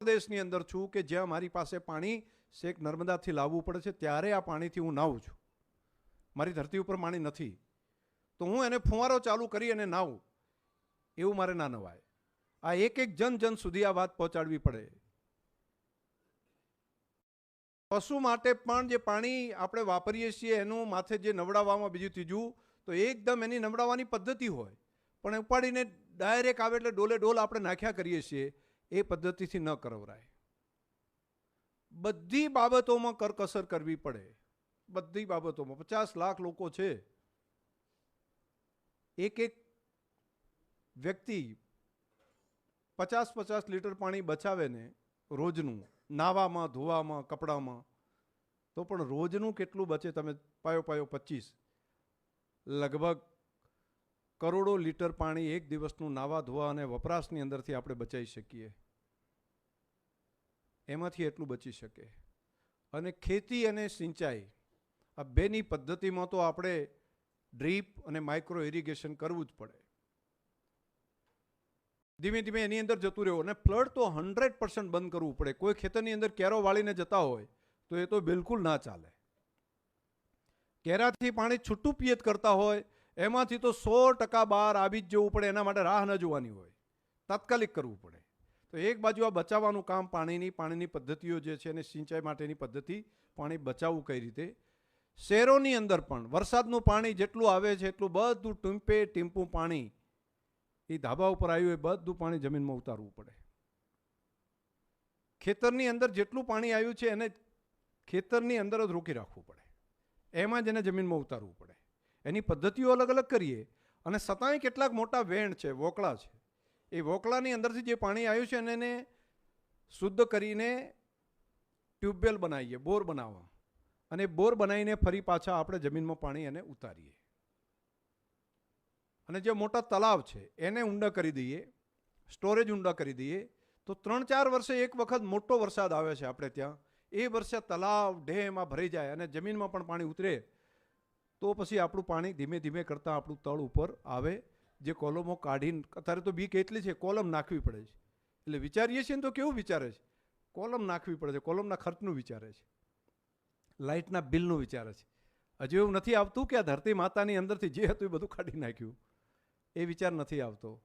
પ્રદેશની અંદર છું કે જ્યાં મારી પાસે પાણી શેખ નર્મદાથી લાવવું પડે છે, ત્યારે આ પાણીથી હું નાહું છું. મારી ધરતી ઉપર પાણી નથી. તો હું એને ફુવારો ચાલુ કરી અને નાહું એવું મારે ના નવાય. આ એક એક જન જન સુધી આ વાત પહોંચાડવી પડે. પશુ માટે પણ જે પાણી આપણે વાપરીએ છીએ, એનું માથે જે નવડાવવામાં બીજું ત્રીજું, તો એકદમ એની નવડાવવાની પદ્ધતિ હોય. પણ ઉપાડીને ડાયરેક્ટ આવે એટલે ડોલે ડોલ આપણે નાખ્યા કરીએ છીએ. એ પદ્ધતિથી ન કરવરાય. બધી બાબતોમાં કરકસર કરવી પડે. બધી બાબતોમાં. પચાસ લાખ લોકો છે. એક એક વ્યક્તિ પચાસ પચાસ લીટર પાણી બચાવે ને રોજનું, નાવામાં, ધોવામાં, કપડામાં, તો પણ રોજનું કેટલું બચે? તમે પાયો પાયો પચીસ. લગભગ કરોડો લીટર પાણી એક દિવસનું નાવા ધોવા અને વપરાશની અંદરથી આપણે બચાવી શકીએ. એમાંથી એટલું બચી શકે. અને ખેતી અને સિંચાઈ, આ બેની પદ્ધતિમાં તો આપણે ડ્રીપ અને માઇક્રો ઇરિગેશન કરવું જ પડે. ધીમે ધીમે એની અંદર જતું રહેવું અને ફ્લડ તો હંડ્રેડ પર્સન્ટ બંધ કરવું પડે. કોઈ ખેતરની અંદર કેરો વાળીને જતા હોય, તો એ તો બિલકુલ ના ચાલે. કેરાથી પાણી છૂટું પિયત કરતા હોય એમાંથી તો સો ટકા બહાર આવી જ જવું પડે, એના માટે રાહ ન જોવાની હોય. તાત્કાલિક કરવું પડે. તો એક બાજુ આ બચાવવાનું કામ પાણીની પાણીની પદ્ધતિઓ જે છે અને સિંચાઈ માટેની પદ્ધતિ, પાણી બચાવવું કઈ રીતે? શહેરોની અંદર પણ વરસાદનું પાણી જેટલું આવે છે, એટલું બધું ટીમ્પે ટીમ્પું પાણી એ ધાબા ઉપર આવ્યું એ બધું પાણી જમીનમાં ઉતારવું પડે. ખેતરની અંદર જેટલું પાણી આવ્યું છે, એને ખેતરની અંદર જ રોકી રાખવું પડે. એમાં જ એને જમીનમાં ઉતારવું પડે. એની પદ્ધતિઓ અલગ અલગ કરીએ. અને છતાંય કેટલાક મોટા વેણ છે, વોકળા છે. એ વોકળાની અંદરથી જે પાણી આવ્યું છે એને શુદ્ધ કરીને ટ્યુબવેલ બનાવીએ, બોર બનાવવા. અને બોર બનાવીને ફરી પાછા આપણે જમીનમાં પાણી એને ઉતારીએ. અને જે મોટા તલાવ છે, એને ઊંડા કરી દઈએ, સ્ટોરેજ ઊંડા કરી દઈએ. તો ત્રણ ચાર વર્ષે એક વખત મોટો વરસાદ આવે છે આપણે ત્યાં. એ વર્ષે તલાવ, ડેમ આ ભરાઈ જાય અને જમીનમાં પણ પાણી ઉતરે. તો પછી આપણું પાણી ધીમે ધીમે કરતાં આપણું તળ ઉપર આવે, જે કોલમો કાઢીને, અત્યારે તો બીક એટલી છે, કોલમ નાખવી પડે છે. એટલે વિચારીએ છીએ ને તો કેવું વિચારે છે? કોલમ નાખવી પડે છે, કોલમના ખર્ચનું વિચારે છે. લાઇટના બિલનું વિચારે છે. હજુ એવું નથી આવતું કે આ ધરતી માતાની અંદરથી જે હતું એ બધું કાઢી નાખ્યું. એ વિચાર નથી આવતો.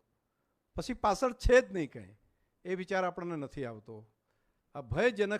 પછી પાછળ છે જ નહીં કંઈ. એ વિચાર આપણને નથી આવતો. આ ભયજનક